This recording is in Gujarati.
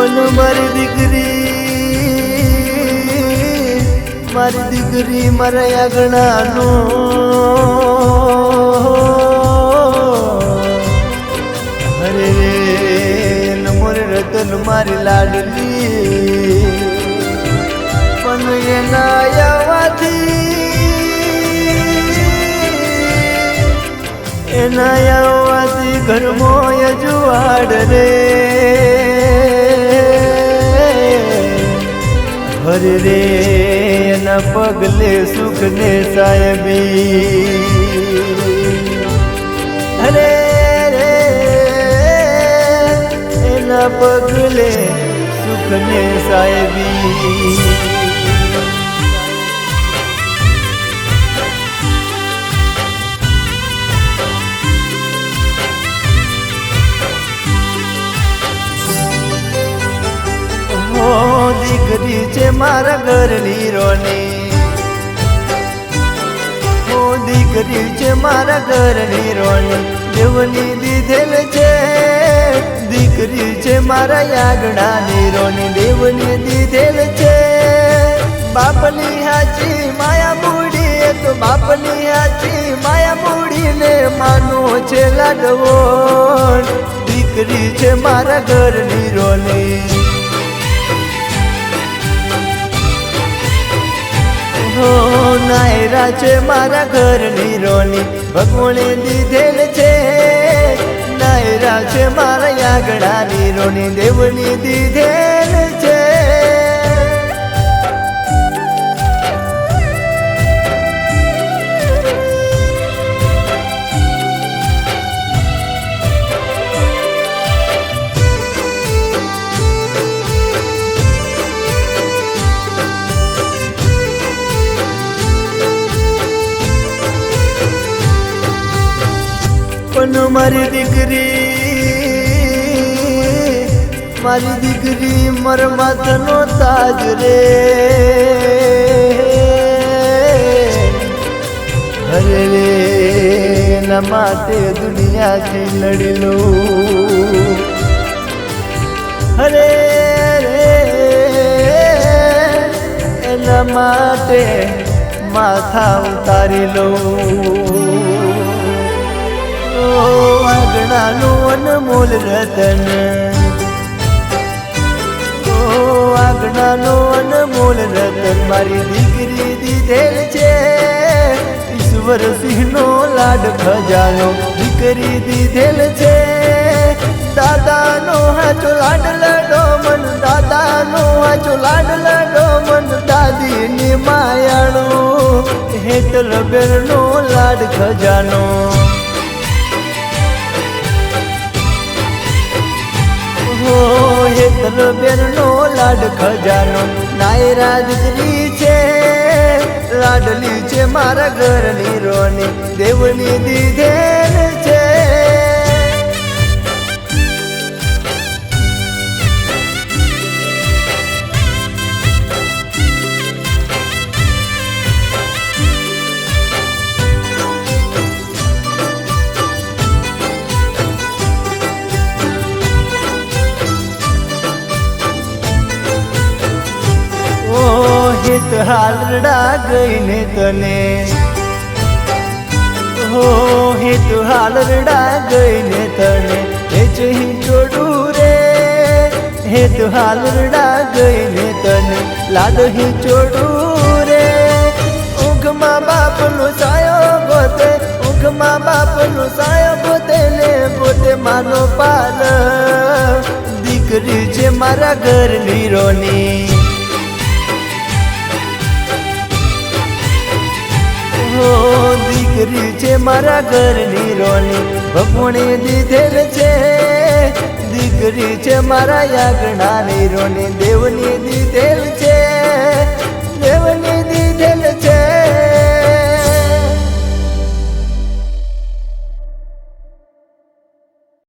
પણ મારી દીકરી મારી દીકરી મારા આગણાનો હરે રે નમોર રતન મારી લાડલી. પણ એના આવવાથી એના આવવાથી ઘરમાં અજવાડ રે. હરે રે એના પગલે સુખ ને સાહેબી હરે રે એના પગલે સુખ ને સાહેબી દીકરી છે મારા ઘરની રોની હો દીકરી છે મારા ઘરની રોની દેવની દીધેલ છે. દીકરી છે મારા યાગડાની રોની દેવની દીધેલ છે. બાપની હાચી માયા મૂડી એક બાપની હાચી માયા મૂડીને માનો છે લાડવો. દીકરી છે મારા ઘરની રોની નાયરા છે મારા ઘરની રોની ભગવણે દીધેલ છે નાયરા છે મારા આગળાની રોની દેવની દીધેલ પણ મારી દીકરી મારી દીકરી મર માથનો તાજ રે. અરે રે, એના માટે દુનિયાથી લડી લઉં. અરે એના માટે માથા ઉતારી લઉં. આગણાનું અનમોલ રતન. ઓ આગણાનું અનમોલ રતન, મારી દીકરી દીધેલ છે. ઈશ્વર સિંહનો લાડ ખજાનો દીકરી દીધેલ છે. દાદાનો હાચો લાડ લડો મન, દાદાનો હાચો લાડ લડો મન, દાદીની માયાણો હેતલ બેરનો લાડ ખજાનો. હેતલ બેરનો લાડ ખજાનો. નાયરા છે લાડલી છે મારા ઘરની રોની. દેવની દીધેલ હિત હાલડા ગઈને તને. હો, હિત હાલડા ગઈને તને. એ ચહી ચોડું રે. હાલરડા હાલડા ગઈને તને. લાડ હી ચોડું રે. ઊંઘમાં બાપનો સાયો ગોતે. ઊંઘમાં બાપનો સાયો ગોતે ને પોતે માનો પાલ દીકરી છે મારા ઘરની રોની. હો, દીકરી છે મારા ઘરની રોની ભગવણી દીધેલ છે. દીકરી છે મારા યાગણાની રોની દેવની દીધેલ